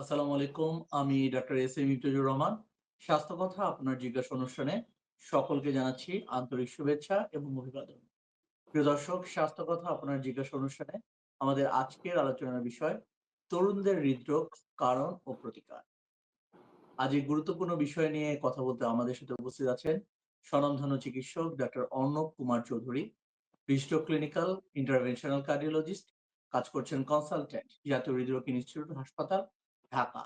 আসসালামু আলাইকুম, আমি doctor S M Imtazur Rahman. স্বাস্থ্য কথা আপনার জিজ্ঞাসা অনুষ্ঠানে সকলকে জানাচ্ছি আন্তরিক শুভেচ্ছা এবং অভিবাদন প্রিয় দর্শক স্বাস্থ্য কথা আপনার জিজ্ঞাসা অনুষ্ঠানে আমাদের আজকের আলোচনার বিষয় তরুণদের হৃদরোগ কারণ ও প্রতিকার। আজ এই গুরুত্বপূর্ণ বিষয় নিয়ে কথা বলতে আমাদের সাথে উপস্থিত আছেন স্বনামধন্য চিকিৎসক ডক্টর অর্ণব কুমার চৌধুরী বিশিষ্ট ক্লিনিক্যাল ইন্টারভেনশনাল কার্ডিওলজিস্ট, কাজ করছেন কনসালটেন্ট জাতীয় হৃদরোগ ইনস্টিটিউট হাসপাতাল ঢাকা।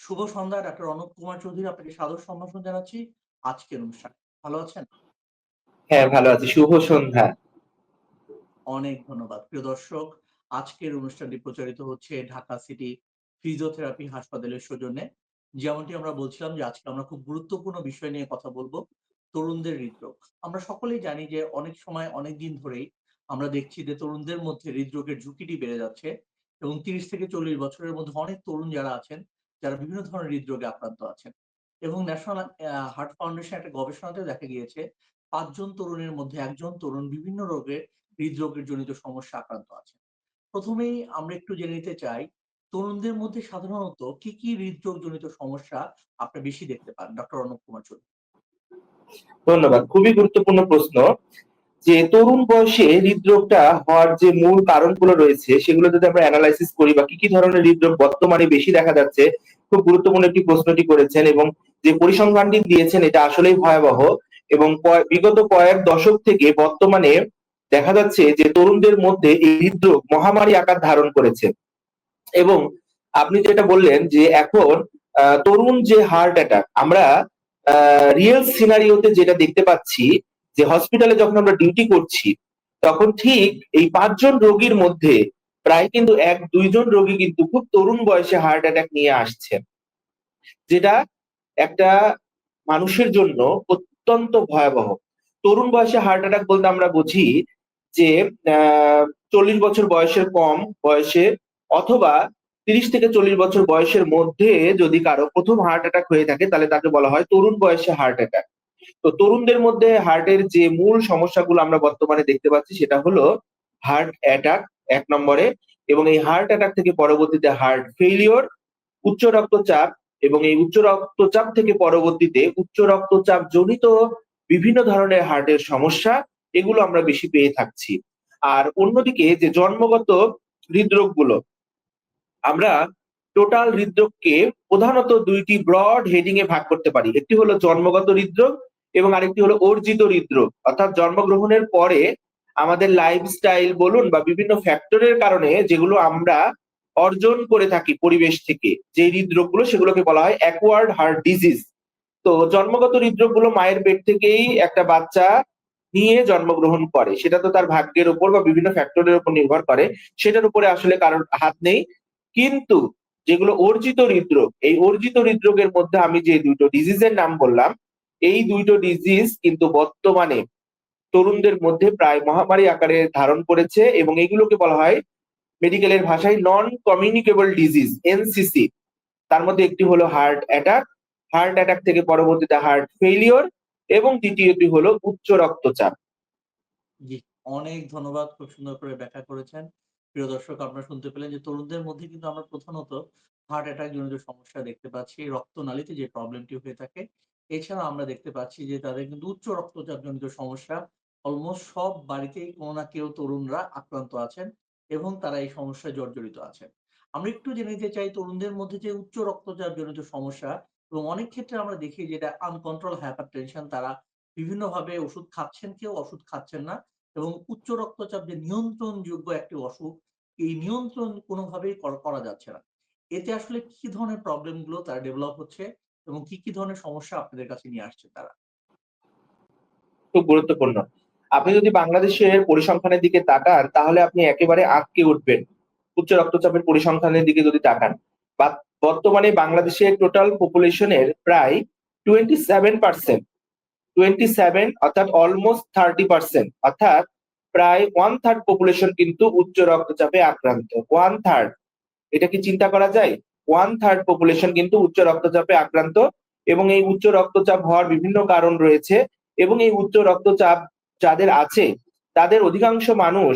শুভ সন্ধ্যা ডাক্তার অনুপ কুমার চৌধুরী আপনাকে সাদর সম্ভাষণ জানাচ্ছি আজকের অনুষ্ঠান। ভালো আছেন? হ্যাঁ ভালো আছি। শুভ সন্ধ্যা। অনেক ধন্যবাদ। প্রিয় দর্শক আজকের অনুষ্ঠানটি প্রচারিত হচ্ছে ঢাকা সিটি ফিজিওথেরাপি হাসপাতালের সৌজন্যে। যেমনটি আমরা বলছিলাম যে আজকে আমরা খুব গুরুত্বপূর্ণ বিষয় নিয়ে কথা বলব তরুণদের হৃদরোগ। আমরা সকলেই জানি যে অনেক সময় অনেক দিন ধরেই আমরা দেখছি যে তরুণদের মধ্যে হৃদরোগের ঝুঁকিটি বেড়ে যাচ্ছে। এবং তিরিশ থেকে চল্লিশ বছরের মধ্যে অনেক তরুণ যারা আছেন, যারা বিভিন্ন ধরনের হৃদরোগে আক্রান্ত আছেন এবং ন্যাশনাল হার্ট ফাউন্ডেশন একটা গবেষণাতে দেখা গিয়েছে পাঁচজন তরুণের মধ্যে একজন তরুণ বিভিন্ন রোগের হৃদরোগের জনিত সমস্যা আক্রান্ত আছেন। প্রথমেই আমরা একটু জেনে নিতে চাই, তরুণদের মধ্যে সাধারণত কি কি হৃদরোগ জনিত সমস্যা আপনি বেশি দেখতে পান? ডক্টর অনুপ কুমার চৌধুরী। ধন্যবাদ, খুবই গুরুত্বপূর্ণ প্রশ্ন। যে তরুণ বয়সে হৃদরোগটা হওয়ার যে মূল কারণগুলো রয়েছে, সেগুলো যদি আমরা অ্যানালাইসিস করি বা কি কি ধরনের হৃদরোগ বর্তমানে বেশি দেখা যাচ্ছে, খুব গুরুত্বপূর্ণ একটি প্রশ্নটি করেছেন এবং যে পরিসংখ্যানটি দিয়েছেন এটা আসলেই ভয়াবহ এবং বিগত কয়েক দশক থেকে বর্তমানে দেখা যাচ্ছে যে তরুণদের মধ্যে এই হৃদরোগ মহামারী আকার ধারণ করেছে। এবং আপনি যেটা বললেন যে এখন তরুণ যে হার্ট অ্যাটাক আমরা রিয়েল সিনারিওতে যেটা দেখতে পাচ্ছি যে হসপিটালে যখন আমরা ডিউটি করছি, তখন ঠিক এই পাঁচজন রোগীর মধ্যে প্রায় কিন্তু এক, দুইজন রোগী কিন্তু খুব তরুণ বয়সে হার্ট অ্যাটাক নিয়ে আসছে। যেটা একটা মানুষের জন্য অত্যন্ত ভয়াবহ। তরুণ বয়সে হার্ট অ্যাটাক বলতে আমরা বুঝি যে চল্লিশ বছর বয়সের কম বয়সে অথবা তিরিশ থেকে চল্লিশ বছর বয়সের মধ্যে যদি কারও প্রথম হার্ট অ্যাটাক হয়ে থাকে, তাহলে তাকে বলা হয় তরুণ বয়সে হার্ট অ্যাটাক তো তরুণদের মধ্যে হার্টের যে মূল সমস্যাগুলো আমরা বর্তমানে দেখতে পাচ্ছি সেটা হলো হার্ট অ্যাটাক এক নম্বরে এবং এই হার্ট অ্যাটাক থেকে পরবর্তীতে হার্ট ফেলিওর উচ্চ রক্তচাপ এবং এই উচ্চ রক্তচাপ থেকে পরবর্তীতে উচ্চ রক্তচাপ জনিত বিভিন্ন ধরনের হার্টের সমস্যা এগুলো আমরা বেশি পেয়ে থাকছি। আর অন্যদিকে যে জন্মগত হৃদরোগগুলো, আমরা টোটাল হৃদরোগকে প্রধানত দুইটি ব্রড হেডিং এ ভাগ করতে পারি। একটি হলো জন্মগত হৃদরোগ এবং আরেকটি হলো অর্জিত হৃদরোগ অর্থাৎ জন্মগ্রহণের পরে আমাদের লাইফস্টাইল বলুন বা বিভিন্ন ফ্যাক্টরের কারণে যেগুলো আমরা অর্জন করে থাকি পরিবেশ থেকে, যে হৃদরোগগুলো সেগুলোকে বলা হয় অ্যাকওয়ার্ড হার্ট ডিজিজ তো জন্মগত হৃদরোগগুলো মায়ের পেট থেকেই একটা বাচ্চা নিয়ে জন্মগ্রহণ করে। সেটা তো তার ভাগ্যের উপর বা বিভিন্ন ফ্যাক্টরের উপর নির্ভর করে। সেটার উপরে আসলে কারোর হাত নেই। কিন্তু যেগুলো অর্জিত হৃদরোগ, এই অর্জিত হৃদরোগের মধ্যে আমি যে দুটো ডিজিজের নাম বললাম এই দুইটো ডিজিজ কিন্তু বর্তমানে তরুণদের মধ্যে প্রায় মহামারী আকারে ধারণ করেছে এবং এগুলোকে বলা হয় মেডিকেলের ভাষায় নন কমিউনিকেবল ডিজিজ এনসিসি তার মধ্যে একটি হলো হার্ট অ্যাটাক হার্ট অ্যাটাক থেকে পরবর্তীতে হার্ট ফেলিওর এবং দ্বিতীয়টি হলো উচ্চ রক্তচাপ। অনেক ধন্যবাদ, খুব সুন্দর করে ব্যাখ্যা করেছেন। প্রিয় দর্শক, আপনারা শুনতে পেলেন যে তরুণদের মধ্যে কিন্তু আমরা প্রধানত হার্ট অ্যাটাক জনিত সমস্যা দেখতে পাচ্ছি। রক্তনালীতে যে প্রবলেমটি হয়ে থাকে এছাড়া আমরা দেখতে পাচ্ছি যে তাদের কিন্তু উচ্চ রক্তচাপ জনিত সমস্যা অলমোস্ট সব বাড়িতেই কোনো না কেউ তরুণরা আক্রান্ত আছেন এবং তারা এই সমস্যায় জর্জরিত আছেন। আমরা একটু জেনে নিতে চাই তরুণদের মধ্যে যে উচ্চ রক্তচাপ জনিত সমস্যা এবং অনেক ক্ষেত্রে আমরা দেখি যেটা আনকন্ট্রোল হাইপার টেনশন তারা বিভিন্নভাবে ওষুধ খাচ্ছেন কেউ, ওষুধ খাচ্ছেন না এবং উচ্চ রক্তচাপ যে নিয়ন্ত্রণযোগ্য একটি অসুখ, এই নিয়ন্ত্রণ কোনোভাবেই করা যাচ্ছে না। এতে আসলে কি ধরনের প্রবলেমগুলো তারা ডেভেলপ হচ্ছে? এবং কি কি ধরনের সমস্যা আপনাদের কাছে নিয়ে আসছে তারা? খুব গুরুত্বপূর্ণ। আপনি যদি বাংলাদেশের পরিসংখ্যানের দিকে তাকান, তাহলে আপনি একেবারে আটকে উঠবেন। উচ্চ রক্তচাপের পরিসংখ্যানের দিকে যদি তাকান বর্তমানে বাংলাদেশের টোটাল পপুলেশনের প্রায় twenty seven percent twenty seven অর্থাৎ অলমোস্ট থার্টি পার্সেন্ট অর্থাৎ প্রায় ওয়ান থার্ড পপুলেশন কিন্তু উচ্চ রক্তচাপে আক্রান্ত। ওয়ান থার্ড এটা কি চিন্তা করা যায়? ওয়ান থার্ড পপুলেশন কিন্তু উচ্চ রক্তচাপে আক্রান্ত এবং এই উচ্চ রক্তচাপ হওয়ার বিভিন্ন কারণ রয়েছে এবং এই উচ্চ রক্তচাপ যাদের আছে, তাদের অধিকাংশ মানুষ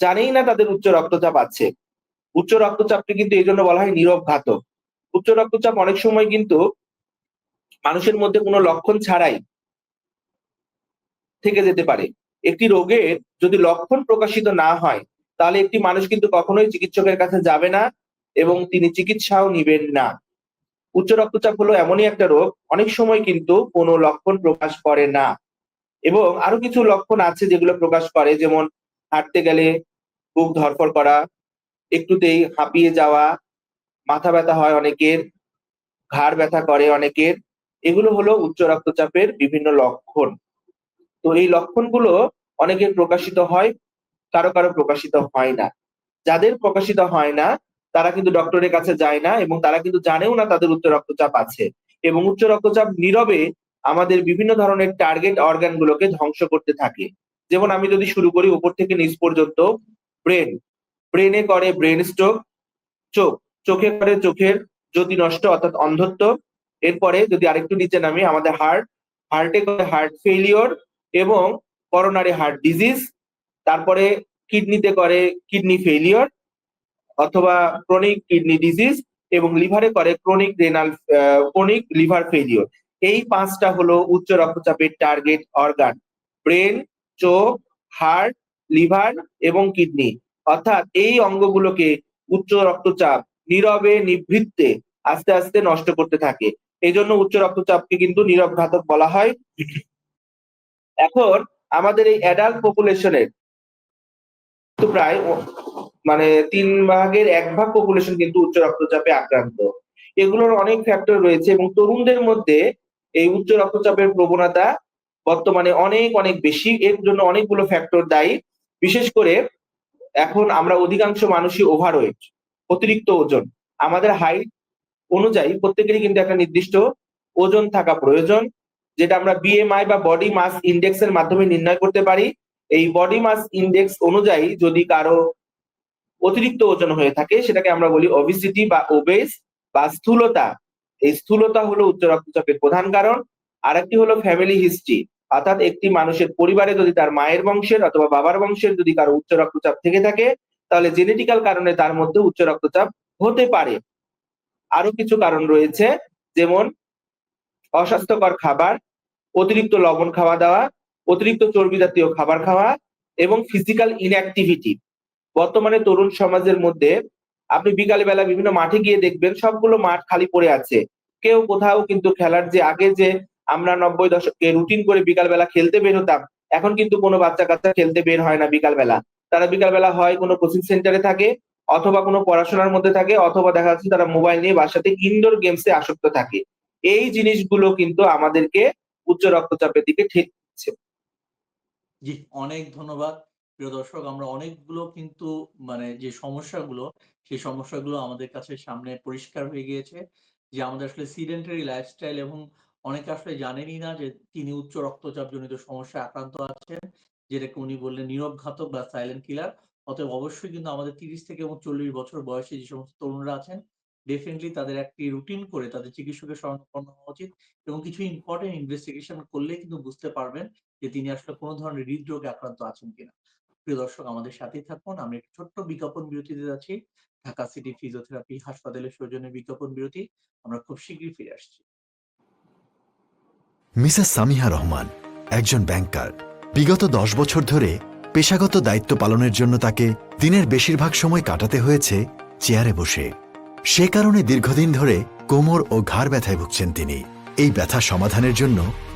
জানেই না তাদের উচ্চ রক্তচাপ আছে। উচ্চ রক্তচাপটি কিন্তু এই জন্য বলা হয় নীরব ঘাতক উচ্চ রক্তচাপ অনেক সময় কিন্তু মানুষের মধ্যে কোনো লক্ষণ ছাড়াই থেকে যেতে পারে। একটি রোগের যদি লক্ষণ প্রকাশিত না হয়, তাহলে একটি মানুষ কিন্তু কখনোই চিকিৎসকের কাছে যাবে না এবং তিনি চিকিৎসাও নিবেন না। উচ্চ রক্তচাপ হলো এমনই একটা রোগ, অনেক সময় কিন্তু কোনো লক্ষণ প্রকাশ করে না। এবং আরও কিছু লক্ষণ আছে যেগুলো প্রকাশ করে, যেমন হাঁটতে গেলে বুক ধরফর করা, একটুতেই হাঁপিয়ে যাওয়া, মাথা ব্যথা হয় অনেকের, ঘাড় ব্যথা করে অনেকের, এগুলো হলো উচ্চ রক্তচাপের বিভিন্ন লক্ষণ। তো এই লক্ষণগুলো অনেকের প্রকাশিত হয়, কারও কারও প্রকাশিত হয় না। যাদের প্রকাশিত হয় না তারা কিন্তু ডক্টরের কাছে যায় না এবং তারা কিন্তু জানেও না তাদের উচ্চ রক্তচাপ আছে এবং উচ্চ রক্তচাপ নীরবে আমাদের বিভিন্ন ধরনের টার্গেট অর্গান গুলোকে ধ্বংস করতে থাকে। যেমন আমি যদি শুরু করি উপর থেকে নিচ পর্যন্ত ব্রেন ব্রেনে করে ব্রেন স্ট্রোক চোখ। চোখে করে চোখের জ্যোতি নষ্ট অর্থাৎ অন্ধত্ব। এরপরে যদি আরেকটু নিচে নামি, আমাদের হার্ট হার্টে করে হার্ট ফেলিওর এবং করোনারি হার্ট ডিজিজ তারপরে কিডনিতে করে কিডনি ফেলিওর অথবা ক্রনিক কিডনি ডিজিজ এবং লিভারে করে chronic renal chronic liver failure এই পাঁচটা হলো উচ্চ রক্তচাপের টার্গেট অর্গান ব্রেন চোখ হার্ট লিভার এবং কিডনি অর্থাৎ এই অঙ্গগুলোকে উচ্চ রক্তচাপ, নীরবে নিভৃত্তে আস্তে আস্তে নষ্ট করতে থাকে। এই জন্য উচ্চ রক্তচাপকে কিন্তু নীরব ঘাতক বলা হয়। এখন আমাদের এই অ্যাডাল্ট পপুলেশনের প্রায় মানে তিন ভাগের এক ভাগ পপুলেশন কিন্তু উচ্চ রক্তচাপে আক্রান্ত। এগুলোর অনেক ফ্যাক্টর রয়েছে এবং তরুণদের মধ্যে এই উচ্চ রক্তচাপের প্রবণতা বর্তমানে অনেক অনেক বেশি। এর জন্য অনেকগুলো ফ্যাক্টর দায়ী। বিশেষ করে এখন আমরা অধিকাংশ মানুষই ওভারওয়েট অতিরিক্ত ওজন। আমাদের হাইট অনুযায়ী প্রত্যেকেরই কিন্তু একটা নির্দিষ্ট ওজন থাকা প্রয়োজন, যেটা আমরা বিএমআই বা বডি মাস ইন্ডেক্স এর মাধ্যমে নির্ণয় করতে পারি। এই বডি মাস ইন্ডেক্স অনুযায়ী যদি কারও অতিরিক্ত ওজন হয়ে থাকে, সেটাকে আমরা বলি ওবিসিটি বা ওবেস বা স্থূলতা। এই স্থূলতা হলো উচ্চ রক্তচাপের প্রধান কারণ। আরেকটি হলো ফ্যামিলি হিস্ট্রি অর্থাৎ একটি মানুষের পরিবারে যদি তার মায়ের বংশের অথবা বাবার বংশের যদি কারও উচ্চ রক্তচাপ থেকে থাকে, তাহলে জেনেটিক্যাল কারণে তার মধ্যে উচ্চ রক্তচাপ হতে পারে। আরও কিছু কারণ রয়েছে, যেমন অস্বাস্থ্যকর খাবার, অতিরিক্ত লবণ খাওয়া দাওয়া, অতিরিক্ত চর্বি জাতীয় খাবার খাওয়া এবং ফিজিক্যাল ইনঅ্যাক্টিভিটি বর্তমানে তরুণ সমাজের মধ্যে আপনি বিকালে বেলা বিভিন্ন মাঠে গিয়ে দেখবেন সবগুলো মাঠ খালি পড়ে আছে। কেউ কোথাও কিন্তু খেলার যে আগে যে আমরা নব্বই দশকে রুটিন করে বিকাল বেলা খেলতে বের হতাম এখন কিন্তু কোনো বাচ্চা কাচ্চা খেলতে বের হয় না বিকাল বেলা তারা বিকাল বেলা হয় কোনো কোচিং সেন্টারে থাকে অথবা কোনো পড়াশোনার মধ্যে থাকে অথবা দেখা যাচ্ছে তারা মোবাইল নিয়ে বাসাতে ইনডোর গেমসে আসক্ত থাকে। এই জিনিসগুলো কিন্তু আমাদেরকে উচ্চ রক্তচাপের দিকে ঠেকছে জি, অনেক ধন্যবাদ। প্রিয় দর্শক আমরা অনেকগুলো কিন্তু মানে যে সমস্যাগুলো, সেই সমস্যাগুলো আমাদের কাছে সামনে পরিষ্কার হয়ে গিয়েছে। যে আমাদের আসলে sedentary লাইফস্টাইল এবং অনেকে আসলে জানেনই না যে তিনি উচ্চ রক্তচাপজনিত সমস্যায় আক্রান্ত আছেন। যেটাকে উনি বললেন নীরব ঘাতক বা সাইলেন্ট কিলার। অতএব অবশ্যই কিন্তু আমাদের ৩০ থেকে এবং ৪০ বছর বয়সে যে সমস্ত তরুণরা আছেন, ডেফিনিটলি তাদের একটি রুটিন করে তাদের চিকিৎসকের শরণাপন্ন হওয়া উচিত এবং কিছু ইম্পোর্টেন্ট ইনভেস্টিগেশন করলেই কিন্তু বুঝতে পারবেন যে তিনি আসলে কোনো ধরনের হৃদরোগে আক্রান্ত আছেন কিনা। প্রিয় দর্শক, আমাদের সাথেই থাকুন। আমরা একটি ছোট্ট বিজ্ঞাপন বিরতিতে যাচ্ছি। ঢাকা সিটি ফিজিওথেরাপি হাসপাতালের সৌজন্যে বিজ্ঞাপন বিরতি। আমরা খুব শীঘ্রই ফিরে আসছি। মিসেস সামিহা রহমান, একজন ব্যাংকার বিগত দশ বছর ধরে পেশাগত দায়িত্ব পালনের জন্য তাকে দিনের বেশিরভাগ সময় কাটাতে হয়েছে চেয়ারে বসে সে কারণে দীর্ঘদিন ধরে কোমর ও ঘাড় ব্যথায় ভুগছেন তিনি এই ব্যথা সমাধানের জন্য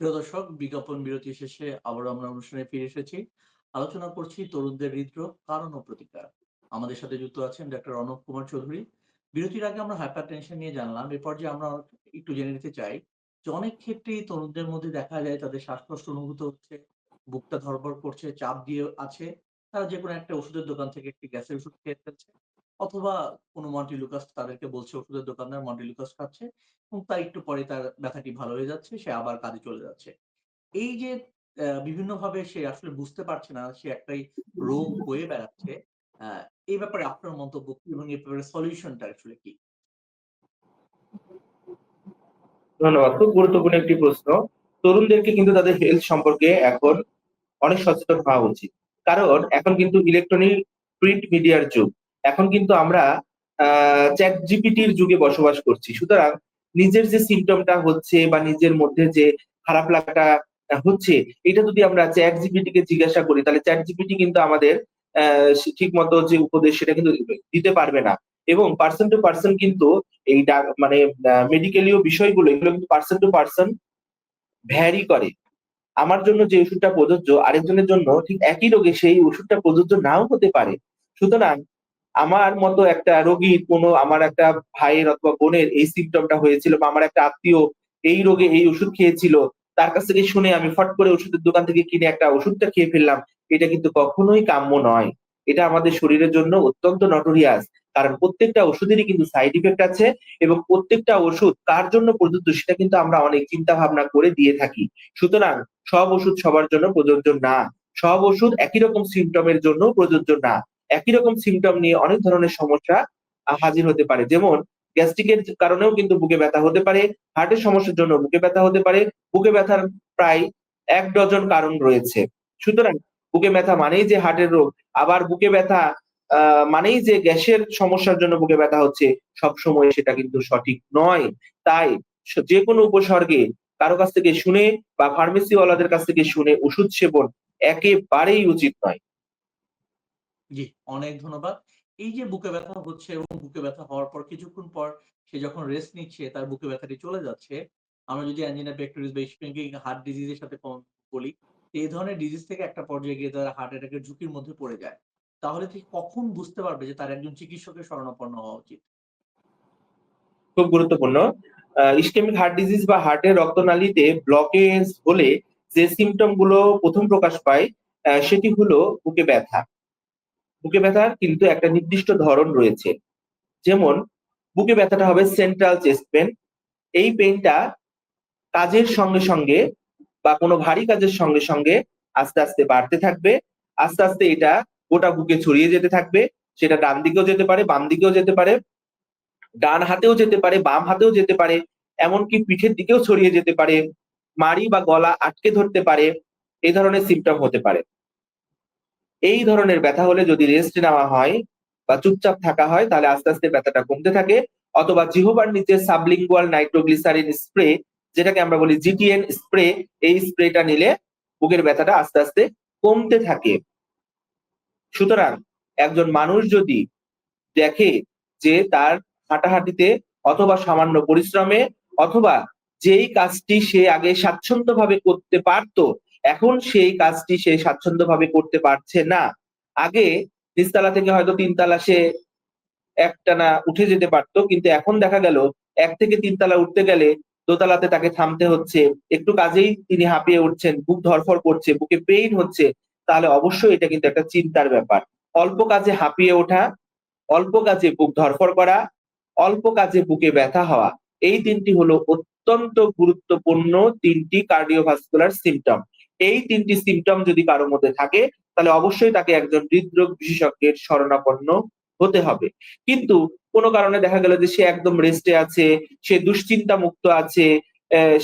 প্রিয় দর্শক, বিজ্ঞাপন বিরতি শেষে আবারও আমরা অনুষ্ঠানে ফিরে এসেছি। আলোচনা করছি তরুণদের হৃদরোগ কারণ ও প্রতিকার। আমাদের সাথে যুক্ত আছেন ডক্টর অনব কুমার চৌধুরী। বিরতির আগে আমরা হাইপার টেনশন নিয়ে জানলাম। এরপর যে আমরা একটু জেনে নিতে চাই যে অনেক ক্ষেত্রেই তরুণদের মধ্যে দেখা যায় তাদের শ্বাসকষ্ট অনুভূত হচ্ছে, বুকটা ধরপড় করছে, চাপ দিয়ে আছে। তারা যে কোনো একটা ওষুধের দোকান থেকে একটি গ্যাসের ওষুধ খেয়ে ফেলছে। অথবা কোনো মন্টিলুকাস তাদেরকে বলছে ওষুধের দোকানদার মন্টিলুকাস খাচ্ছে এবং তার একটু পরে তার ব্যথাটি ভালো হয়ে যাচ্ছে, সে আবার কাজে চলে যাচ্ছে। এই যে বিভিন্নভাবে সে আসলে বুঝতে পারছে না, সে একটাই রোগ হয়ে বেড়াচ্ছে এই ব্যাপারে আপনার মন্তব্য কি এবং এই ব্যাপারে সলিউশনটা আসলে কি? ধন্যবাদ, খুব গুরুত্বপূর্ণ একটি প্রশ্ন। তরুণদেরকে কিন্তু তাদের হেলথ সম্পর্কে এখন অনেক সচেতন হওয়া উচিত। কারণ এখন কিন্তু ইলেকট্রনিক প্রিন্ট মিডিয়ার যুগ। এখন কিন্তু আমরা চ্যাট জিপিটির যুগে বসবাস করছি। সুতরাং নিজের যে সিমটমটা হচ্ছে বা নিজের মধ্যে যে খারাপ লাগাটা হচ্ছে, এটা যদি আমরা চ্যাট জিপিটি কে জিজ্ঞাসা করি, তাহলে চ্যাট জিপিটি কিন্তু আমাদের ঠিক মতো যে উপদেশ সেটা কিন্তু দিতে পারবে না। এবং পার্সন টু পার্সন কিন্তু এই মানে মেডিকেলীয় বিষয়গুলো, এগুলো কিন্তু পার্সন টু পার্সন ভ্যারি করে। আমার জন্য যে ওষুধটা প্রযোজ্য, আরেকজনের জন্য ঠিক একই রোগে সেই ওষুধটা প্রযোজ্য নাও হতে পারে। সুতরাং আমার মতো একটা রোগীর কোনো আমার একটা ভাইয়ের অথবা বোনের এই সিমটমটা হয়েছিল বা আমার একটা আত্মীয় এই রোগে এই ওষুধ খেয়েছিল, তার কাছ থেকে শুনে আমি ফট করে ওষুধের দোকান থেকে কিনে একটা ওষুধটা খেয়ে ফেললাম। এটা কিন্তু কখনোই কাম্য নয়। এটা আমাদের শরীরের জন্য অত্যন্ত নটোরিয়াস কারণ প্রত্যেকটা ওষুধেরই কিন্তু সাইড ইফেক্ট আছে এবং প্রত্যেকটা ওষুধ কার জন্য প্রযোজ্য সেটা কিন্তু আমরা অনেক চিন্তা ভাবনা করে দিয়ে থাকি। সুতরাং সব ওষুধ সবার জন্য প্রযোজ্য না। সব ওষুধ একই রকম সিমটমের জন্য প্রযোজ্য না। একই রকম সিমটম নিয়ে অনেক ধরনের সমস্যা হাজির হতে পারে। যেমন গ্যাস্ট্রিকের কারণেও কিন্তু বুকে ব্যথা হতে পারে হার্টের সমস্যার জন্য বুকে ব্যথা হতে পারে। বুকে ব্যথার প্রায় এক ডজন কারণ রয়েছে। সুতরাং, বুকে ব্যথা মানেই যে হার্টের রোগ, আবার বুকে ব্যথা মানেই যে গ্যাসের সমস্যার জন্য বুকে ব্যথা হচ্ছে, সব সময় সেটা কিন্তু সঠিক নয়। তাই যে কোনো উপসর্গে কারও কাছ থেকে শুনে বা ফার্মেসিওয়ালাদের কাছ থেকে শুনে ওষুধ সেবন একেবারেই উচিত নয়। জি। অনেক ধন্যবাদ। এই যে বুকে ব্যথা হচ্ছে এবং বুকে ব্যথা হওয়ার পর কিছুক্ষণ পর সে যখন রেস্ট নিচ্ছে তার বুকে ব্যথাটি চলে যাচ্ছে। আমরা যদি অ্যাঞ্জিনা পেক্টোরিস বা ইসপেনিক হার্ট ডিজিজের সাথে কম- বলি এই ধরনের ডিজিজ থেকে একটা পর্যায়ে গিয়ে তারা হার্ট অ্যাটাকের ঝুঁকির মধ্যে পড়ে যায়। তাহলে ঠিক কখন বুঝতে পারবে যে তার একজন চিকিৎসকের শরণাপন্ন হওয়া উচিত? খুব গুরুত্বপূর্ণ। ইসকেমিক হার্ট ডিজিজ বা হার্টের রক্তনালীতে ব্লকেজ হলে যে সিমটমগুলো প্রথম প্রকাশ পায় আহ, সেটি হলো বুকে ব্যথা। বুকে ব্যথার কিন্তু একটা নির্দিষ্ট ধরন রয়েছে। যেমন, বুকে ব্যথাটা হবে সেন্ট্রাল চেস্ট পেন এই পেনটা কাজের সঙ্গে সঙ্গে বা কোনো ভারী কাজের সঙ্গে সঙ্গে আস্তে আস্তে বাড়তে থাকবে। আস্তে আস্তে এটা গোটা বুকে ছড়িয়ে যেতে থাকবে। সেটা ডান দিকেও যেতে পারে, বাম দিকেও যেতে পারে, ডান হাতেও যেতে পারে, বাম হাতেও যেতে পারে, এমনকি পিঠের দিকেও ছড়িয়ে যেতে পারে, মাড়ি বা গলা আটকে ধরতে পারে, এই ধরনের সিমটম হতে পারে। এই ধরনের ব্যথা হলে যদি রেস্ট নেওয়া হয় বা চুপচাপ থাকা হয়, তাহলে আস্তে আস্তে ব্যথাটা কমতে থাকে। অথবা জিহবার নিচে সাবলিঙ্গুয়াল নাইট্রোগ্লিসারিন স্প্রে, যেটাকে আমরা বলি জিটিএন স্প্রে, এই স্প্রেটা নিলে বুকের ব্যথাটা আস্তে আস্তে কমতে থাকে। সুতরাং একজন মানুষ যদি দেখে যে তার হাঁটাহাঁটিতে অথবা সামান্য পরিশ্রমে অথবা যেই কাজটি সে আগে স্বাচ্ছন্দ্যভাবে করতে পারতো এখন সেই কাজটি সে স্বাচ্ছন্দ্যভাবে করতে পারছে না। আগে নিচতলা থেকে হয়তো তিনতলা সে একটানা উঠে যেতে পারতো, কিন্তু এখন দেখা গেল এক থেকে তিনতলা উঠতে গেলে দোতলাতে তাকে থামতে হচ্ছে। একটু কাজেই তিনি হাঁপিয়ে উঠছেন, বুক ধরফর করছে, বুকে পেইন হচ্ছে, তাহলে অবশ্যই এটা কিন্তু একটা চিন্তার ব্যাপার। অল্প কাজে হাঁপিয়ে ওঠা, অল্প কাজে বুক ধরফর করা, অল্প কাজে বুকে ব্যথা হওয়া, এই তিনটি হলো অত্যন্ত গুরুত্বপূর্ণ তিনটি কার্ডিওভাস্কুলার সিমটম এই তিনটি সিমটম যদি কারোর মধ্যে থাকে, তাহলে অবশ্যই তাকে একজন হৃদরোগ বিশেষজ্ঞের শরণাপন্ন হতে হবে। কিন্তু কোনো কারণে দেখা গেল যে সে একদম রেস্টে আছে, সে দুশ্চিন্তা মুক্ত আছে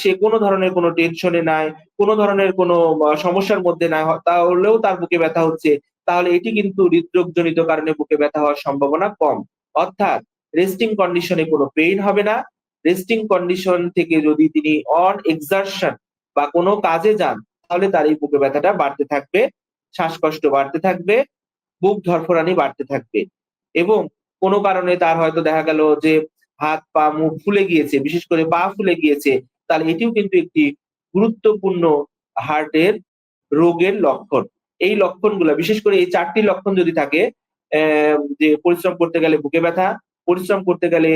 সে কোনো ধরনের কোনো টেনশনে নাই, কোনো ধরনের কোনো সমস্যার মধ্যে নাই তাহলেও তার বুকে ব্যথা হচ্ছে, তাহলে এটি কিন্তু হৃদরোগজনিত কারণে বুকে ব্যথা হওয়ার সম্ভাবনা কম। অর্থাৎ রেস্টিং কন্ডিশনে কোনো পেইন হবে না। রেস্টিং কন্ডিশন থেকে যদি তিনি অন এক্সারশন বা কোনো কাজে যান তাহলে তার এই বুকে ব্যথাটা বাড়তে থাকবে, শ্বাসকষ্ট বাড়তে থাকবে, বুক ধরফরানি বাড়তে থাকবে। এবং কোনো কারণে তার হয়তো দেখা গেল যে হাত, পা, মুখ ফুলে গিয়েছে, বিশেষ করে পা ফুলে গিয়েছে, তাহলে এটিও কিন্তু একটি গুরুত্বপূর্ণ হার্টের রোগের লক্ষণ। এই লক্ষণগুলো, বিশেষ করে এই চারটি লক্ষণ যদি থাকে যে পরিশ্রম করতে গেলে বুকে ব্যথা, পরিশ্রম করতে গেলে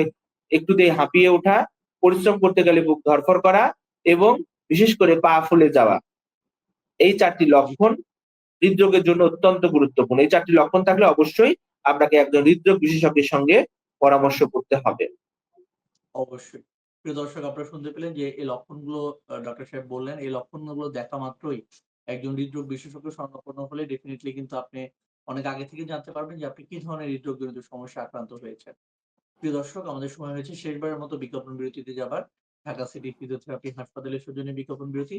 একটুতেই হাঁপিয়ে ওঠা, পরিশ্রম করতে গেলে বুক ধরফর করা এবং বিশেষ করে পা ফুলে যাওয়া। এই চারটি লক্ষণ হৃদরোগের জন্য অত্যন্ত গুরুত্বপূর্ণ এই চারটি লক্ষণ থাকলে অবশ্যই আপনাকে একজন হৃদরোগ বিশেষজ্ঞের সঙ্গে পরামর্শ করতে হবে অবশ্যই। প্রিয় দর্শক আপনারা শুনতে পেলেন যে এই লক্ষণগুলো ডক্টর সাহেব বললেন, এই লক্ষণগুলো দেখা মাত্রই একজন হৃদরোগ বিশেষজ্ঞ শরণাপন্ন হলে ডেফিনিটলি কিন্তু আপনি অনেক আগে থেকে জানতে পারবেন যে আপনি কি ধরনের হৃদরোগজনিত সমস্যায় আক্রান্ত হয়েছেন। প্রিয় দর্শক আমাদের সময় হয়েছে শেষবারের মতো বিজ্ঞাপন বিরতিতে যাবার। ঢাকা সিটি ফিজিওথেরাপি হাসপাতালের সৌজন্যে বিজ্ঞাপন বিরতি।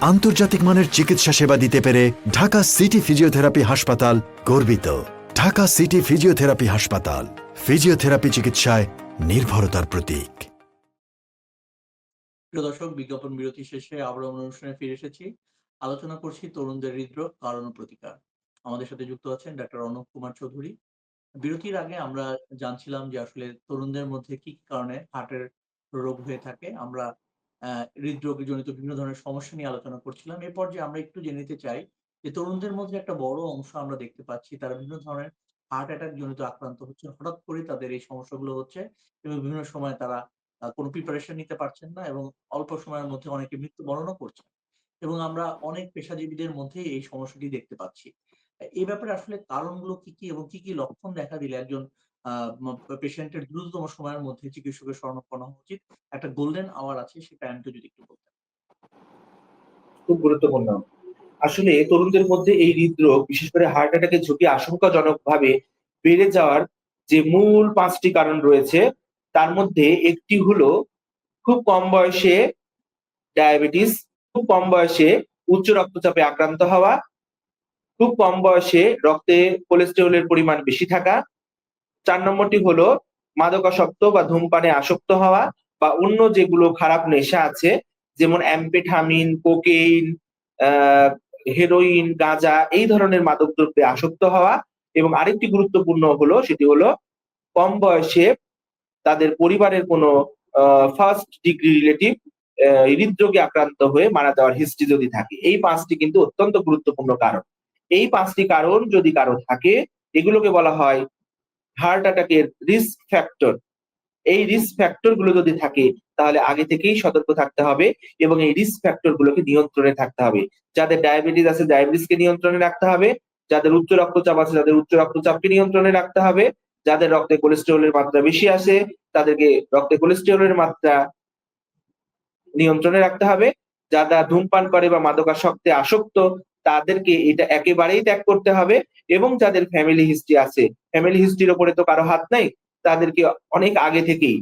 আন্তর্জাতিক মানের চিকিৎসা সেবা দিতে পেরে ঢাকা সিটি ফিজিওথেরাপি হাসপাতাল গর্বিত ঢাকা সিটি ফিজিওথেরাপি হাসপাতাল ফিজিওথেরাপি চিকিৎসায় নির্ভরতার প্রতীক প্রিয় দর্শক বিজ্ঞাপন বিরতি শেষে আবার অনুষ্ঠানে ফিরে এসেছি। আলোচনা করছি তরুণদের হৃদরোগ কারণ প্রতিকার। আমাদের সাথে যুক্ত আছেন ডাক্তার অর্ণব কুমার চৌধুরী। বিরতির আগে আমরা জানছিলাম যে আসলে তরুণদের মধ্যে কি, কারণে হার্টের রোগ হয়ে থাকে। আমরা হৃদরোগজনিত বিভিন্ন ধরনের সমস্যা নিয়ে আলোচনা করছিলাম। এ পর্যায়ে আমরা একটু জেনে নিতে চাই যে তরুণদের মধ্যে একটা বড় অংশ আমরা দেখতে পাচ্ছি তারা বিভিন্ন ধরনের হার্ট অ্যাটাক জনিত আক্রান্ত হচ্ছে। হঠাৎ করে তাদের এই সমস্যাগুলো হচ্ছে এবং বিভিন্ন সময় তারা কোনো প্রিপারেশন নিতে পারছেন না এবং অল্প সময়ের মধ্যে অনেকে মৃত্যুবরণও করছেন। এবং আমরা অনেক পেশাজীবীদের মধ্যেই এই সমস্যাটি দেখতে পাচ্ছি। এই ব্যাপারে আসলে কারণগুলো কি, কি এবং কি, কি লক্ষণ দেখা দিলে একজন পেশেন্টের দ্রুততম সময়ের মধ্যে চিকিৎসকের শরণাপন্ন হওয়া উচিত? একটা গোল্ডেন আওয়ার আছে সেই টাইমটা যদি একটু বলতেন। খুব গুরুত্বপূর্ণ। আসলে তরুণদের মধ্যে এই হৃদরোগ বিশেষ করে হার্ট অ্যাটাকের ঝুঁকি আশঙ্কাজনকভাবে বেড়ে যাওয়ার যে মূল পাঁচটি কারণ রয়েছে তার মধ্যে একটি হলো খুব কম বয়সে ডায়াবেটিস, খুব কম বয়সে উচ্চ রক্তচাপে আক্রান্ত হওয়া, খুব কম বয়সে রক্তে কোলেস্টেরলের পরিমাণ বেশি থাকা। ৪ নম্বরটি হলো মাদকাসক্ত বা ধূমপানে আসক্ত হওয়া বা অন্য যেগুলো খারাপ নেশা আছে যেমন অ্যাম্ফেটামিন, কোকেইন, হেরোইন, গাঁজা এই ধরনের মাদকদ্রব্যে আসক্ত হওয়া এবং আরেকটি গুরুত্বপূর্ণ হলো সেটি হলো কম বয়সে তাদের পরিবারের কোনো ফার্স্ট ডিগ্রি রিলেটিভ হৃদরোগে আক্রান্ত হয়ে মারা যাওয়ার হিস্ট্রি যদি থাকে। এই পাঁচটি কিন্তু অত্যন্ত গুরুত্বপূর্ণ কারণ। এই পাঁচটি কারণ যদি কারও থাকে এগুলোকে বলা হয় হার্ট অ্যাটাকের রিস্ক ফ্যাক্টর। এই রিস্ক ফ্যাক্টরগুলো যদি থাকে, তাহলে আগে থেকেই সতর্ক থাকতে হবে এবং এই রিস্ক ফ্যাক্টর গুলোকে নিয়ন্ত্রণে থাকতে হবে। যাদের ডায়াবেটিস আছে ডায়াবেটিসকে নিয়ন্ত্রণে রাখতে হবে। যাদের উচ্চ রক্তচাপ আছে, তাদের উচ্চ রক্তচাপকে নিয়ন্ত্রণে রাখতে হবে। যাদের রক্তে কোলেস্টেরলের মাত্রা বেশি আছে তাদেরকে রক্তে কোলেস্টেরলের মাত্রা নিয়ন্ত্রণে রাখতে হবে। যারা ধূমপান করে বা মাদকাসক্তে আসক্ত তাদেরকে এটা একেবারেই ত্যাগ করতে হবে এবং যাদের ফ্যামিলি হিস্ট্রি আছে, ফ্যামিলি হিস্ট্রির ওপরে তো কারও হাত নাই। তাদেরকে অনেক আগে থেকেই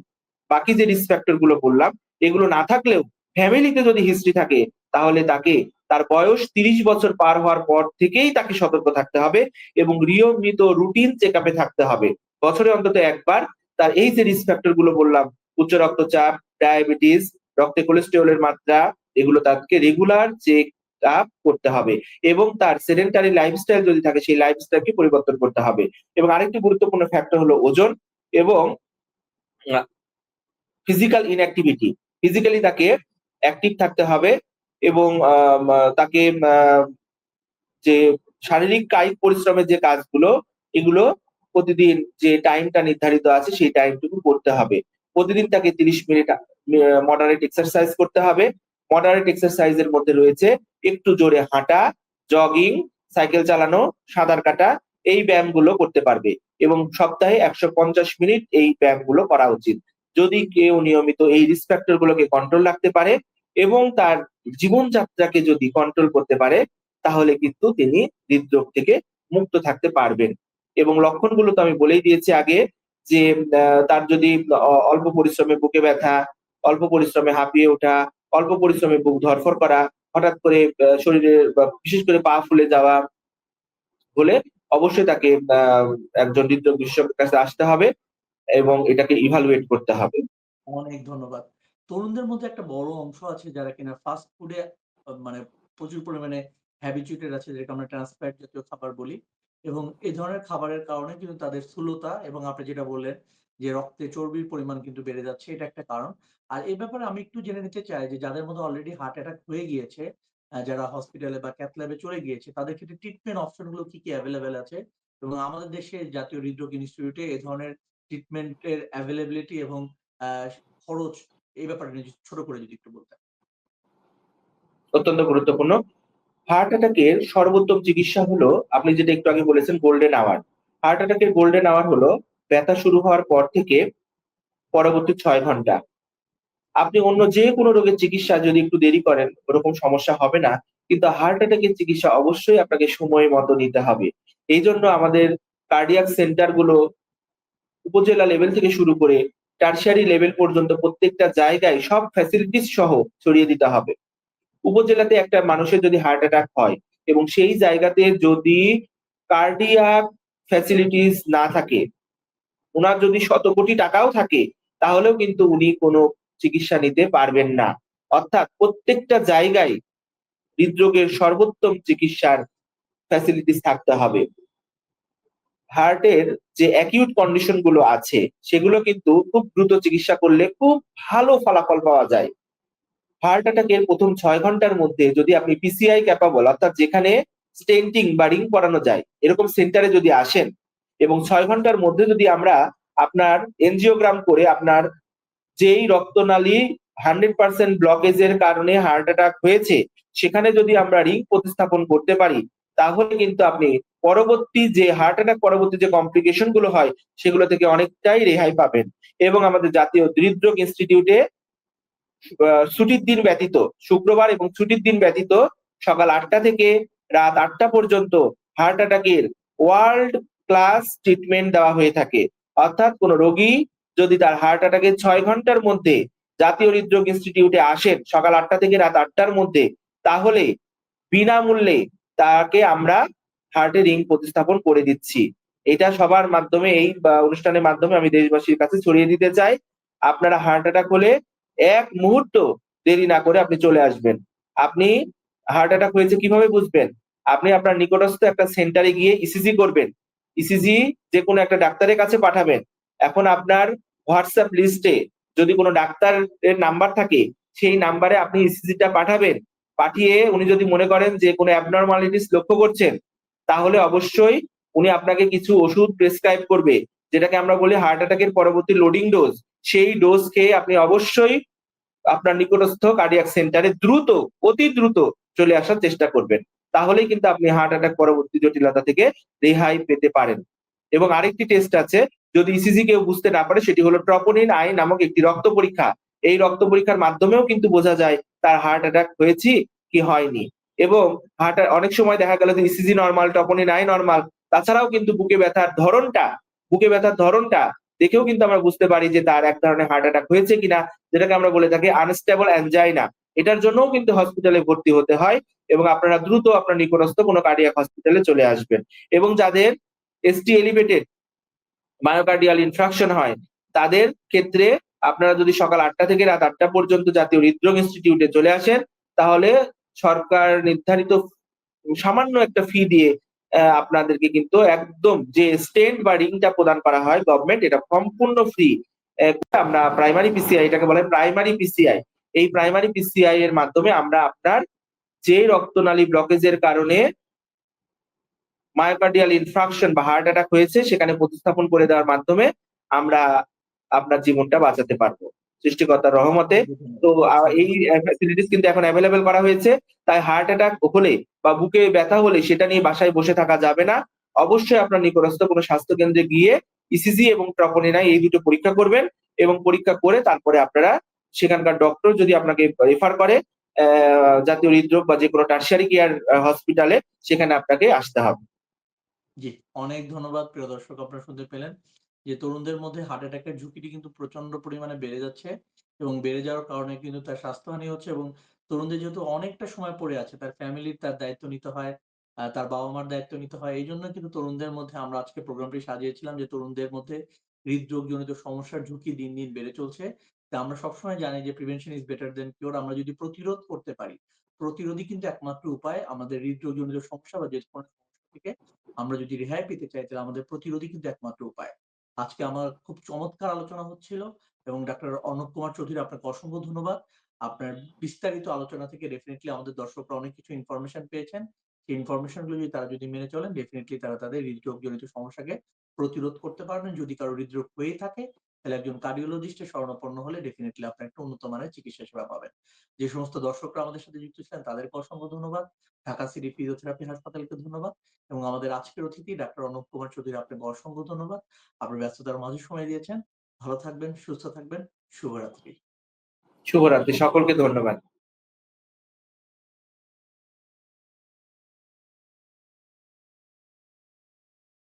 বাকি যে রিস্ক ফ্যাক্টরগুলো বললাম এগুলো না থাকলেও ফ্যামিলিতে যদি হিস্ট্রি থাকে তাহলে তাকে তার বয়স ৩০ বছর পার হওয়ার পর থেকেই তাকে সতর্ক থাকতে হবে এবং নিয়মিত রুটিন চেকআপে থাকতে হবে। বছরে অন্তত একবার তার এই যে রিস্ক ফ্যাক্টরগুলো বললাম উচ্চ রক্তচাপ, ডায়াবেটিস, রক্তে কোলেস্টেরলের মাত্রা এগুলো তাকে রেগুলার চেক আপ করতে হবে এবং তার সেডেন্টারি লাইফস্টাইল যদি থাকে সেই লাইফস্টাইলকে পরিবর্তন করতে হবে এবং আরেকটি গুরুত্বপূর্ণ ফ্যাক্টর হলো ওজন এবং ফিজিক্যাল ইনঅ্যাক্টিভিটি। ফিজিক্যালি তাকে অ্যাক্টিভ থাকতে হবে এবং তাকে যে শারীরিক কায়িক পরিশ্রমের যে কাজগুলো, এগুলো প্রতিদিন যে টাইমটা নির্ধারিত আছে সেই টাইমটুকু করতে হবে। প্রতিদিন তাকে ৩০ মিনিট মডারেট এক্সারসাইজ করতে হবে। মডারেট এক্সারসাইজ এর মধ্যে রয়েছে একটু জোরে হাঁটা জগিং সাইকেল চালানো, সাঁতার কাটা, এই ব্যায়ামগুলো করতে পারবে এবং সপ্তাহে একশো পঞ্চাশ মিনিট এই ব্যায়ামগুলো করা উচিত। যদি কেউ নিয়মিত এই রিস্ক ফ্যাক্টর গুলোকে কন্ট্রোল রাখতে পারে এবং তার জীবনযাত্রাকে যদি কন্ট্রোল করতে পারে, তাহলে কিন্তু তিনি হৃদরোগ থেকে মুক্ত থাকতে পারবেন। এবং লক্ষণগুলো তো আমি বলেই দিয়েছি আগে যে তার যদি অল্প পরিশ্রমে বুকে ব্যথা, অল্প পরিশ্রমে হাঁপিয়ে ওঠা অল্প পরিশ্রমে বুক ধরফর করা, হঠাৎ করে শরীরে বিশেষ করে পা ফুলে যাওয়া হলে অবশ্যই তাকে একজন হৃদরোগ বিশেষজ্ঞের কাছে আসতে হবে এবং এটাকে ইভালুয়েট করতে হবে অনেক ধন্যবাদ। তরুণদের মধ্যে একটা বড় অংশ আছে যারা কিনা ফাস্ট ফুডে মানে প্রচুর পরিমাণে হ্যাবিচুয়েটেড আছে, যেটাকে আমরা ট্রান্স ফ্যাট জাতীয় খাবার বলি। এবং এই ধরনের খাবারের কারণে কিন্তু তাদের স্থূলতা এবং আপনি যেটা বললেন যে রক্তে চর্বির পরিমাণ কিন্তু বেড়ে যাচ্ছে এটা একটা কারণ। আর এই ব্যাপারে আমি একটু জেনে নিতে চাই যে যাদের মধ্যে অলরেডি হার্ট অ্যাটাক হয়ে গিয়েছে, যারা হসপিটালে বা ক্যাথ ল্যাবে চলে গিয়েছে তাদের ক্ষেত্রে ট্রিটমেন্ট অপশনগুলো কি, কি অ্যাভেলেবেল আছে? এবং আমাদের দেশে জাতীয় হৃদরোগ ইনস্টিটিউটে এ ধরনের ট্রিটমেন্টের অ্যাভেলেবিলিটি এবং খরচ এই ব্যাপারে ছোট করে যদি একটু বলতেন। অত্যন্ত গুরুত্বপূর্ণ হার্ট অ্যাটাকের সর্বোত্তম চিকিৎসা হলো আপনি যেটা একটু আগে বলেছেন গোল্ডেন আওয়ার হার্ট অ্যাটাকের গোল্ডেন আওয়ার হলো ব্যথা শুরু হওয়ার পর থেকে পরবর্তী ছয় ঘণ্টা। আপনি অন্য যে কোনো রোগের চিকিৎসা যদি একটু দেরি করেন, ওরকম সমস্যা হবে না। কিন্তু হার্ট অ্যাটাকের চিকিৎসা অবশ্যই আপনাকে সময় মতো নিতে হবে। এই জন্য আমাদের কার্ডিয়াক সেন্টারগুলো উপজেলা লেভেল থেকে শুরু করে টার্সারি লেভেল পর্যন্ত প্রত্যেকটা জায়গায় সব ফ্যাসিলিটিস সহ ছড়িয়ে দিতে হবে। উপজেলাতে একটা মানুষের যদি হার্ট অ্যাটাক হয় এবং সেই জায়গাতে যদি কার্ডিয়াক ফ্যাসিলিটিস না থাকে ওনার যদি শত কোটি টাকাও থাকে, তাহলেও কিন্তু উনি কোনো চিকিৎসা নিতে পারবেন না। অর্থাৎ প্রত্যেকটা জায়গায় হৃদরোগের সর্বোত্তম চিকিৎসার ফ্যাসিলিটিস থাকতে হবে। হার্টের যে অ্যাকিউট কন্ডিশনগুলো আছে, সেগুলো কিন্তু খুব দ্রুত চিকিৎসা করলে খুব ভালো ফলাফল পাওয়া যায়। হার্ট অ্যাটাকের প্রথম ছয় ঘণ্টার মধ্যে যদি আপনি পিসিআই ক্যাপাবল অর্থাৎ যেখানে স্টেন্টিং বা রিং পরানো যায়, এরকম সেন্টারে যদি আসেন এবং ছয় ঘণ্টার মধ্যে যদি আমরা আপনার এনজিওগ্রাম করে আপনার যেই রক্তনালী হান্ড্রেড পার্সেন্ট ব্লকেজের কারণে হার্ট অ্যাটাক হয়েছে, সেখানে যদি আমরা রিং প্রতিস্থাপন করতে পারি, তাহলে কিন্তু আপনি পরবর্তী যে হার্ট অ্যাটাক পরবর্তী যে কমপ্লিকেশনগুলো হয়, সেগুলো থেকে অনেকটাই রেহাই পাবেন। এবং আমাদের জাতীয় হৃদরোগ ইনস্টিটিউটে ছুটির দিন ব্যতীত, শুক্রবার এবং ছুটির দিন ব্যতীত সকাল আটটা থেকে রাত আটটা পর্যন্ত হার্ট অ্যাটাকের ওয়ার্ল্ড ক্লাস ট্রিটমেন্ট দেওয়া হয়ে থাকে। অর্থাৎ কোন রোগী যদি তার হার্ট অ্যাটাকের ছয় ঘণ্টার মধ্যে জাতীয় হৃদরোগ ইনস্টিটিউটে আসেন সকাল আটটা থেকে রাত আটটার মধ্যে, তাহলে বিনামূল্যে তাকে আমরা হার্টে রিং প্রতিস্থাপন করে দিচ্ছি। এটা সবার মাধ্যমে এই অনুষ্ঠানের মাধ্যমে আমি দেশবাসীর কাছে ছড়িয়ে দিতে চাই। আপনারা হার্ট অ্যাটাক হলে এক মুহূর্ত দেরি না করে আপনি চলে আসবেন। আপনি হার্ট অ্যাটাক হয়েছে কীভাবে বুঝবেন? আপনি আপনার নিকটস্থ একটা সেন্টারে গিয়ে ইসিজি করবেন। ইসিজি যে কোনো একটা ডাক্তারের কাছে পাঠাবেন। এখন আপনার হোয়াটসঅ্যাপ লিস্টে যদি কোনো ডাক্তারের নাম্বার থাকে, সেই নাম্বারে আপনি ইসিজিটা পাঠাবেন। পাঠিয়ে উনি যদি মনে করেন যে কোনো অ্যাবনর্মালিটিস লক্ষ্য করছেন, তাহলে অবশ্যই উনি আপনাকে কিছু ওষুধ প্রেসক্রাইব করবে, যেটাকে আমরা বলি হার্ট অ্যাটাকের পরবর্তী লোডিং ডোজ সেই ডোজ খেয়ে আপনি অবশ্যই আপনার নিকটস্থ কার্ডিয়াক সেন্টারে দ্রুত, অতি দ্রুত চলে আসার চেষ্টা করবেন। তাহলেই কিন্তু আপনি হার্ট অ্যাটাক পরবর্তী জটিলতা থেকে রেহাই পেতে পারেন। এবং আরেকটি টেস্ট আছে, যদি ইসিজি কেউ বুঝতে না পারে, সেটি হলো ট্রপোনিন আই নামক একটি রক্ত পরীক্ষা। এই রক্ত পরীক্ষার মাধ্যমেও কিন্তু বোঝা যায় তার হার্ট অ্যাটাক হয়েছে কি হয়নি। এবং হার্ট অনেক সময় দেখা গেল যে ECG normal troponin I normal তাছাড়াও কিন্তু বুকে ব্যথার ধরনটা, বুকে ব্যথার ধরনটা দেখেও কিন্তু আমরা বুঝতে পারি যে তার এক ধরনের হার্ট অ্যাটাক হয়েছে কিনা, যেটাকে আমরা বলে থাকি আনস্টেবল অ্যানজাইনা এটার জন্যও কিন্তু হসপিটালে ভর্তি হতে হয়। এবং আপনারা দ্রুত আপনার নিকটস্থ কোনো কার্ডিয়াক হসপিটালে চলে আসবেন। এবং যাদের এসটি এলিভেটেড মায়োকার্ডিয়াল ইনফ্রাকশন হয়, তাদের ক্ষেত্রে আপনারা যদি সকাল আটটা থেকে রাত আটটা পর্যন্ত জাতীয় হৃদরোগ ইনস্টিটিউটে চলে আসেন, তাহলে সরকার নির্ধারিত সামান্য একটা ফি দিয়ে আপনাদেরকে কিন্তু একদম যে স্টেন্ট বা রিংটা প্রদান করা হয় গভর্নমেন্ট এটা সম্পূর্ণ ফ্রি আমরা প্রাইমারি পিসিআই এটাকে বলে প্রাইমারি পিসিআই এই প্রাইমারি পিসিআই এর মাধ্যমে আমরা আপনার যে রক্তনালী ব্লকেজের কারণে মায়োকার্ডিয়াল ইনফ্রাকশন বা হার্ট অ্যাটাক হয়েছে, সেখানে প্রতিস্থাপন করে দেওয়ার মাধ্যমে আমরা আপনার জীবনটা বাঁচাতে পারব। সৃষ্টিকর্তার রহমতে। তো এই ফ্যাসিলিটিস কিন্তু এখন অ্যাভেলেবেল করা হয়েছে। তাই হার্ট অ্যাটাক হলে বা বুকে ব্যথা হলে সেটা নিয়ে বাসায় বসে থাকা যাবে না। অবশ্যই আপনার নিকটস্থ কোনো স্বাস্থ্য কেন্দ্রে গিয়ে ইসিজি এবং ট্রপোনিনাই এই দুটো পরীক্ষা করবেন এবং পরীক্ষা করে তারপরে আপনারা সেখানকার ডক্টর যদি আপনাকে রেফার করে জাতীয় হৃদরোগ বা যে কোনো টার্সিয়ারি কেয়ার হসপিটালে সেখানে আপনাকে আসতে হবে। জি, অনেক ধন্যবাদ প্রিয় দর্শক আপনারা শুনতে পেলেন যে তরুণদের মধ্যে হার্ট অ্যাটাকের ঝুঁকিটি কিন্তু প্রচণ্ড পরিমাণে বেড়ে যাচ্ছে এবং বেড়ে যাওয়ার কারণে কিন্তু তার স্বাস্থ্যহানি হচ্ছে এবং তরুণদের যেহেতু অনেকটা সময় পড়ে আছে তার ফ্যামিলির তার দায়িত্ব নিতে হয় তার বাবা মার দায়িত্ব নিতে হয় এই জন্য কিন্তু তরুণদের মধ্যে আমরা আজকে প্রোগ্রামটি সাজিয়েছিলাম যে তরুণদের মধ্যে হৃদরোগ জনিত সমস্যার ঝুঁকি দিন দিন বেড়ে চলছে। আমরা সবসময় জানি যে prevention is better than cure আমরা যদি প্রতিরোধ করতে পারি, প্রতিরোধই কিন্তু একমাত্র উপায়। আমাদের হৃদরোগ জনিত সমস্যা বা যে কোনো সমস্যা থেকে আমরা যদি রেহাই পেতে চাই, তাহলে আমাদের প্রতিরোধই কিন্তু একমাত্র উপায়। আজকে আমার খুব চমৎকার আলোচনা হচ্ছিল এবং ডাক্তার অর্ণব কুমার চৌধুরী, আপনাকে অসংখ্য ধন্যবাদ। আপনার বিস্তারিত আলোচনা থেকে ডেফিনেটলি আমাদের দর্শকরা অনেক কিছু ইনফরমেশন পেয়েছেন। সেই ইনফরমেশনগুলো যদি তারা যদি মেনে চলেন ডেফিনেটলি তারা তাদের হৃদরোগ জনিত সমস্যাকে প্রতিরোধ করতে পারবেন। যদি কারও হৃদরোগ হয়ে থাকে তাহলে একজন কার্ডিওলজিস্টের শরণাপন্ন হলে ডেফিনেটলি আপনি একটা উন্নত মানের চিকিৎসা সেবা পাবেন। যে সমস্ত দর্শকরা আমাদের সাথে যুক্ত ছিলেন, তাদেরকে অসংখ্য ধন্যবাদ। ঢাকা সিটি ফিজিওথেরাপি হাসপাতালকে ধন্যবাদ এবং আমাদের আজকের অতিথি ডাক্তার অনুপ কুমার চৌধুরী, আপনাকে অসংখ্য ধন্যবাদ। আপনার ব্যস্ততার মাঝে সময় দিয়েছেন। ভালো থাকবেন, সুস্থ থাকবেন। শুভরাত্রি। শুভরাত্রি। সকলকে ধন্যবাদ।